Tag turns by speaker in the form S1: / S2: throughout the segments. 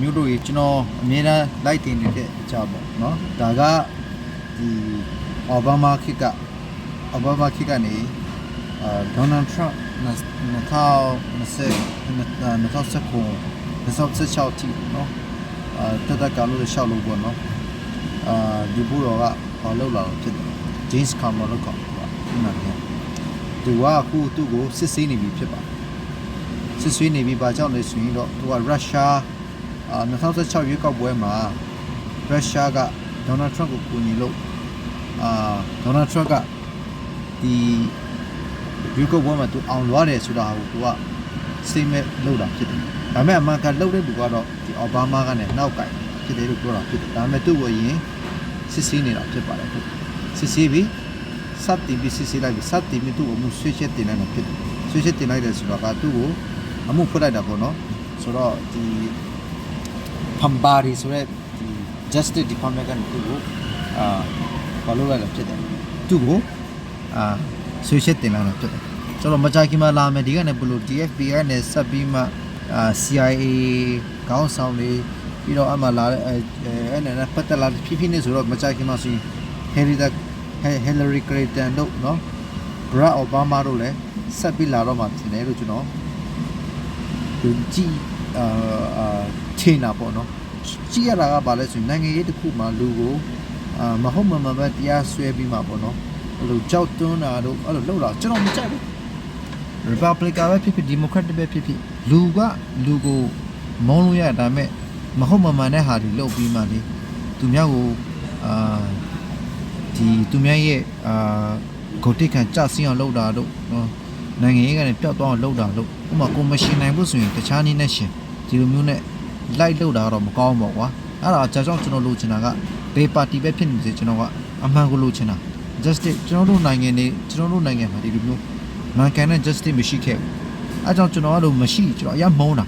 S1: မျိုးတို့ကြီးကျွန်တော်အမြဲတမ်းလိုက်တင်နေတဲ့အကြောင်းပေါ့နော်ဒါကဒီအော်ဘားမားခေတ်ကအော်ဘားမားခေတ်ကနေအာဒေါ်နယ်ထရန့်2020 2016တိနော်အာတက်တက်ကလို့ရှောက်လို့ပေါ့နော်အာဒီဘူရောကဘာလောက်လာတော့ဖြစ်တယ် James Cameron လောက်ကောင်ကဒီမှာပြန်သူကအခုသူ့ကိုစစ်ဆေးနေပြီဖြစ်ပါတယ်စစ်ဆွေးနေပြီးဘာကြောင့်လဲဆိုရင်တော့သူကရုရှား အာ2016ရွေးကောက်ပွဲမှာရုရှားကဒေါ်နယ်ထရန့်ကိုကူညီလို့အာဒေါ်နယ်ထရန့်ကဒီရွေးကောက်ပွဲမှာသူအောင်လွားတယ်ဆိုတာကိုသူကစိတ်မဲ့လုပ်တာဖြစ်တယ်။ဒါပေမဲ့အမှန်ကန်လုပ်တဲ့လူကတော့ဒီအော်ဘားမားကလည်းနောက်ကင်ဖြစ်တယ်လို့ပြောတာဖြစ်တယ်။ဒါပေမဲ့သူ့ကိုရင်စစ်ဆေးနေတာဖြစ်ပါတယ်ခုစစ်ဆေးပြီးစတင်ပြီးစစ်ဆေးလိုက်ပြီးစတင်ပြီးသူ့ကိုမှုဆွေးချက်တင်လိုက်တာဖြစ်တယ်။ဆွေးချက်တင်လိုက်တယ်ဆိုတော့ကသူ့ကိုအမှုဖွင့်လိုက်တာပေါ့နော်ဆိုတော့ဒီ ဖမ်ဘာရီဆိုရဲဒီ justice department ကနေသူ့ကိုအာဘာလို့လဲဖြစ်တယ်သူ့ကိုအာဆွေးချက်တင်လာတာဖြစ်တယ်ဆိုတော့မကြခင်မှာလာမယ်ဒီကနေ့ဘလို့ DFBI နဲ့ဆက်ပြီးမှအာ CIA ခေါင်းဆောင်တွေပြီးတော့အမှလာတဲ့အဲအဲနဲ့ပတ်သက်လာဖြည်းဖြည်းနဲ့ဆိုတော့မကြခင်မှာဆိုရင် Hillary Hillary Clinton တို့နော် Barack Obama တို့လည်းဆက်ပြီးလာတော့မှဖြစ်တယ်လို့ကျွန်တော်သူကြည့်အာအာ ထင်တာပေါ့နော်ကြည့်ရတာကဘာလဲဆိုရင်နိုင်ငံရေးတစ်ခုမှာလူကိုအာမဟုတ်မမှန်ပဲတရားစွဲပြီးမှပေါ့နော်အဲ့လိုကြောက်တွန်းတာတို့အဲ့လိုလှုပ်တာကျွန်တော်မကြိုက်ဘူး Republican ပဲဖြစ်ဖြစ် Democrat ပဲဖြစ်ဖြစ်လူကလူကိုမုန်းလို့ရဒါပေမဲ့မဟုတ်မမှန်တဲ့ဟာတွေလုပ်ပြီးမှလေသူများကိုအာဒီသူများရဲ့အာဂုတ်တိတ်ခံကြဆင်းအောင်လုပ်တာတို့နော်နိုင်ငံရေးကနေပျောက်သွားအောင်လုပ်တာလို့ဥပမာကိုမရှင်နိုင်ဘူးဆိုရင်တခြားနည်းနဲ့ရှင်ဒီလိုမျိုးနဲ့ လိုက်လုပ်တာတော့မကောင်းပါဘူးကွာအဲ့ဒါကြောင့်ကျွန်တော်လိုချင်တာကဘေးပါတီပဲဖြစ်နေစေကျွန်တော်ကအမှန်ကိုလိုချင်တာ justice ကျွန်တော်တို့နိုင်ငံနေကျွန်တော်တို့နိုင်ငံမှာဒီလိုမျိုးမှန်ကန်တဲ့ justice မရှိခဲ့ဘူးအဲ့ကြောင့်ကျွန်တော်အဲ့လိုမရှိကျွန်တော်အရမုန်းတာ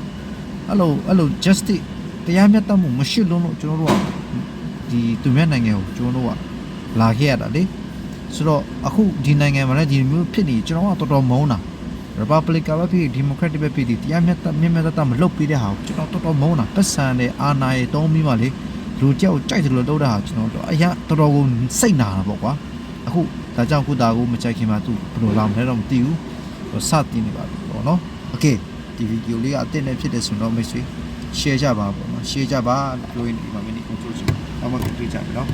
S1: အဲ့လိုအဲ့လို justice တရားမျှတမှုမရှိလုံးလို့ကျွန်တော်တို့ကဒီသူများနိုင်ငံကိုကျွန်တော်တို့ကလာခဲ့ရတာလေဆိုတော့အခုဒီနိုင်ငံမှာလည်းဒီမျိုးဖြစ်နေကျွန်တော်ကတော်တော်မုန်းတာ Republican ပဲဖြစ် Democratic ပဲဖြစ်ဒီတရားမျှတမျှမျှတတမလုပ်ပေးတဲ့ဟာကိုကျွန်တော်တော်တော်မုန်းတာပတ်စံနဲ့အာဏာရဲ့တုံးပြီးမှလေလူကြောက်ကြိုက်တယ်လို့လုပ်တာဟာကျွန်တော်အရင်တော်တော်ကိုစိတ်နာတာပေါ့ကွာအခုဒါကြောင့်ခုဒါကိုမကြိုက်ခင်မှာသူဘယ်လိုလာမလဲတော့မသိဘူးစတင်နေပါပြီပေါ့နော် Okay ဒီဗီဒီယိုလေးကအတက်နဲ့ဖြစ်တဲ့ဆိုတော့မိတ်ဆွေ share ကြပါပေါ့နော် share ကြပါလို့ပြောရင်ဒီမှာမင်းကိုကြိုးချင်အောင်မတွေ့ကြပြီနော်